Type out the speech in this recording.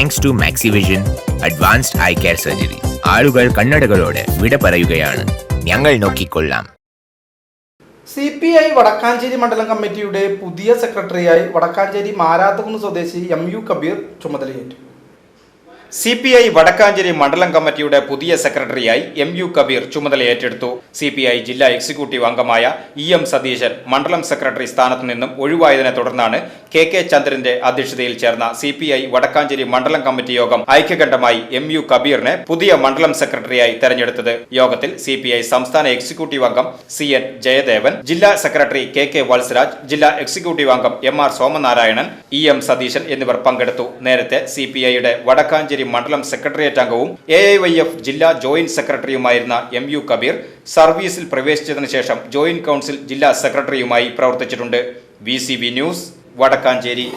Thanks to Maxivision advanced eye care surgery ആളുകൾ കണ്ണടകളോട് വിട പറയുകയാണ്. ഞങ്ങൾ നോക്കിക്കൊള്ളാം. സി പി ഐ വടക്കാഞ്ചേരി മണ്ഡലം കമ്മിറ്റിയുടെ പുതിയ സെക്രട്ടറിയായി വടക്കാഞ്ചേരി മാരാത്തകുന്ന് സ്വദേശി എം യു കബീർ ചുമതലയേറ്റു. സി പി ഐ വടക്കാഞ്ചേരി മണ്ഡലം കമ്മിറ്റിയുടെ പുതിയ സെക്രട്ടറിയായി എം യു കബീർ ചുമതല ഏറ്റെടുത്തു. സി പി ഐ ജില്ലാ എക്സിക്യൂട്ടീവ് അംഗമായ ഇ എം സതീശൻ മണ്ഡലം സെക്രട്ടറി സ്ഥാനത്തു നിന്നും ഒഴിവായതിനെ തുടർന്നാണ് കെ കെ ചന്ദ്രന്റെ അധ്യക്ഷതയിൽ ചേർന്ന സി പി ഐ വടക്കാഞ്ചേരി മണ്ഡലം കമ്മിറ്റി യോഗം ഐക്യകണ്ഠമായി എം യു കബീറിനെ പുതിയ മണ്ഡലം സെക്രട്ടറിയായി തെരഞ്ഞെടുത്തത്. യോഗത്തിൽ സി പി ഐ സംസ്ഥാന എക്സിക്യൂട്ടീവ് അംഗം സി എൻ ജയദേവൻ ജില്ലാ സെക്രട്ടറി കെ കെ വത്സരാജ് ജില്ലാ എക്സിക്യൂട്ടീവ് അംഗം M R Somanarayanan E M Satheesan എന്നിവർ പങ്കെടുത്തു. നേരത്തെ സി പി ഐയുടെ വടക്കാഞ്ചേരി മണ്ഡലം സെക്രട്ടേറിയറ്റ് അംഗവും എ ഐ വൈ എഫ് ജില്ലാ ജോയിന്റ് സെക്രട്ടറിയുമായിരുന്ന എം യു കബീർ സർവീസിൽ പ്രവേശിച്ചതിനു ശേഷം ജോയിന്റ് കൗൺസിൽ ജില്ലാ സെക്രട്ടറിയുമായി പ്രവർത്തിച്ചിട്ടുണ്ട്. V news Vadakkancherry.